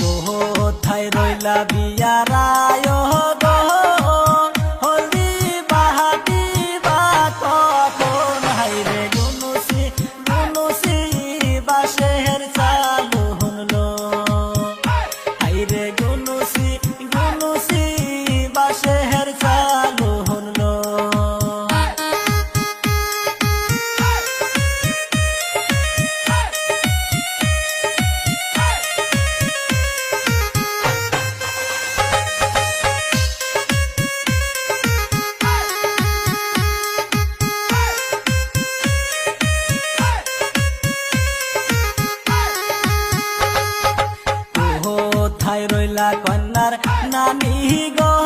কোথায় রইলা বিয়ারায় রইলা কন্যার নানি গো।